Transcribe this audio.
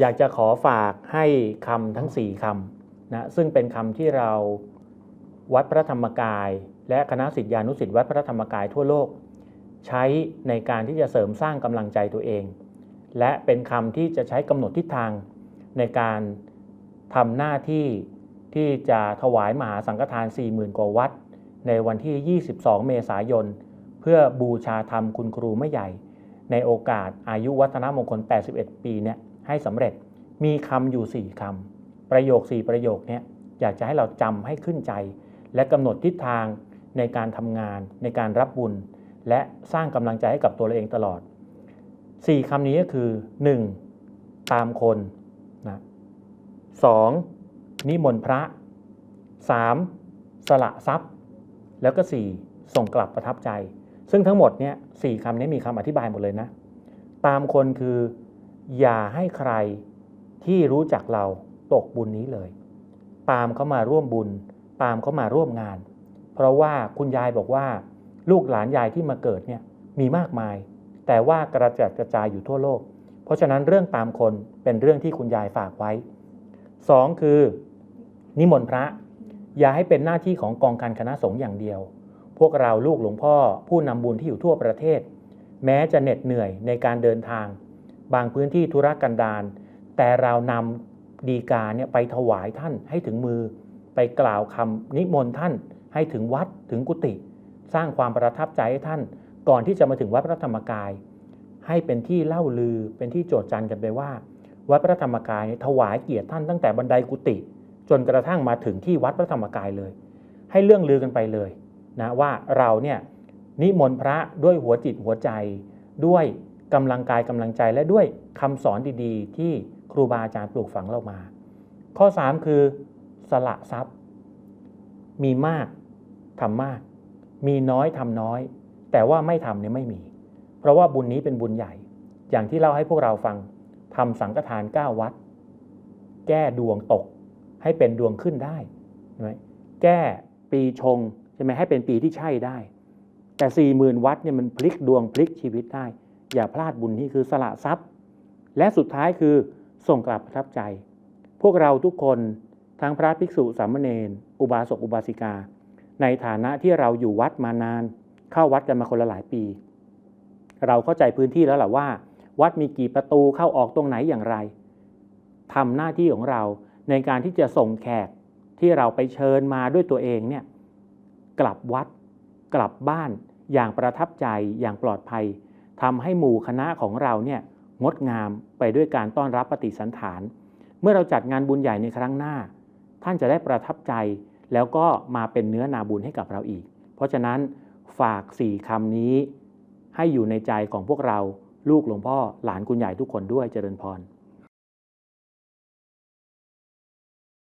อยากจะขอฝากให้คำทั้ง 4คำนะซึ่งเป็นคำที่เราวัดพระธรรมกาย และคณะสิทธิานุสิทธิวัดพระธรรมกายทั่วโลก ใช้ในการที่จะเสริมสร้างกำลังใจตัวเอง และเป็นคำที่จะใช้กำหนดทิศทางในการทำหน้าที่ที่จะถวายมหาสังฆทาน 40,000 กว่าวัด ในวันที่ 22 เมษายน เพื่อบูชาธรรมคุณครูไม่ใหญ่ ในโอกาสอายุวัฒนมงคล 81 ปีเนี่ย ให้สำเร็จมีคำอยู่ 4คำประโยค 4 ประโยคนี่ยอยากจะให้เราจำให้ขึ้นใจ และกำหนดทิศทางในการทำงาน ในการรับบุญ และสร้างกำลังใจให้กับตัวเราเองตลอด 4คำนี้ก็คือ 1. ตามคนนะ 2. นิมนต์พระ 3. สละทรัพย์ แล้วก็ 4. ส่งกลับประทับใจ ซึ่งทั้งหมดเนี่ยสคำนี้มีคำอธิบายหมดเลยนะ ตามคนคือ อย่าให้ใครที่รู้จักเราตกบุญนี้เลยตามเขามาร่วมบุญตามเขามาร่วมงาน เพราะว่าคุณยายบอกว่า ลูกหลานยายที่มาเกิดเนี่ยมีมากมาย แต่ว่ากระจัดกระจายอยู่ทั่วโลก เพราะฉะนั้นเรื่องตามคนเป็นเรื่องที่คุณยายฝากไว้ 2. คือ นิมนต์พระ อย่าให้เป็นหน้าที่ของกองการคณะสงฆ์อย่างเดียว พวกเราลูกหลวงพ่อผู้นำบุญที่อยู่ทั่วประเทศ แม้จะเหน็ดเหนื่อยในการเดินทาง บางพื้นที่ธุรกันดารแต่เรานำดีกาเนี่ยไปถวายท่านให้ถึงมือ ไปกล่าวคำนิมนต์ท่านให้ถึงวัดถึงกุฏิสร้างความประทับใจให้ท่าน ก่อนที่จะมาถึงวัดพระธรรมกาย ให้เป็นที่เล่าลือเป็นที่โจดจันกันไปว่า วัดพระธรรมกายถวายเกียรติท่านตั้งแต่บันไดกุฏิจนกระทั่งมาถึงที่วัดพระธรรมกายเลย ให้เรื่องลือกันไปเลยนะว่าเราเนี่ยนิมนต์พระด้วยหัวจิตหัวใจด้วย กำลังกายกำลังใจและด้วยคำสอนดีๆ ที่ครูบาอาจารย์ปลูกฝังเรามา ข้อ 3 คือ สละทรัพย์ มีมากทำมาก มีน้อยทำน้อย แต่ว่าไม่ทำเนี่ยไม่มี เพราะว่าบุญนี้เป็นบุญใหญ่ อย่างที่เล่าให้พวกเราฟังทำสังฆทาน 9 วัด แก้ดวงตกให้เป็นดวงขึ้นได้ใช่ไหมแก้ปีชงใช่ไหมให้เป็นปีที่ใช่ได้ แต่สี่หมื่นวัดเนี่ยมันพลิกดวงพลิกชีวิตได้ อย่าพลาดบุญนี้คือสละทรัพย์ และสุดท้ายคือส่งกลับประทับใจ พวกเราทุกคนทั้งพระภิกษุสามเณรอุบาสกอุบาสิกา ในฐานะที่เราอยู่วัดมานาน เข้าวัดกันมาคนละหลายปี เราเข้าใจพื้นที่แล้วแหละว่า วัดมีกี่ประตูเข้าออกตรงไหนอย่างไรทำหน้าที่ของเราในการที่จะส่งแขกที่เราไปเชิญมาด้วยตัวเองเนี่ยกลับวัด กลับบ้านอย่างประทับใจอย่างปลอดภัย ทำให้หมู่คณะของเราเนี่ยงดงามไปด้วยการต้อนรับปฏิสันฐาน เมื่อเราจัดงานบุญใหญ่ในครั้งหน้า ท่านจะได้ประทับใจ แล้วก็มาเป็นเนื้อนาบุญให้กับเราอีก เพราะฉะนั้นฝากสี่คำนี้ให้อยู่ในใจของพวกเราลูกหลวงพ่อหลานคุณใหญ่ทุกคนด้วยเจริญพร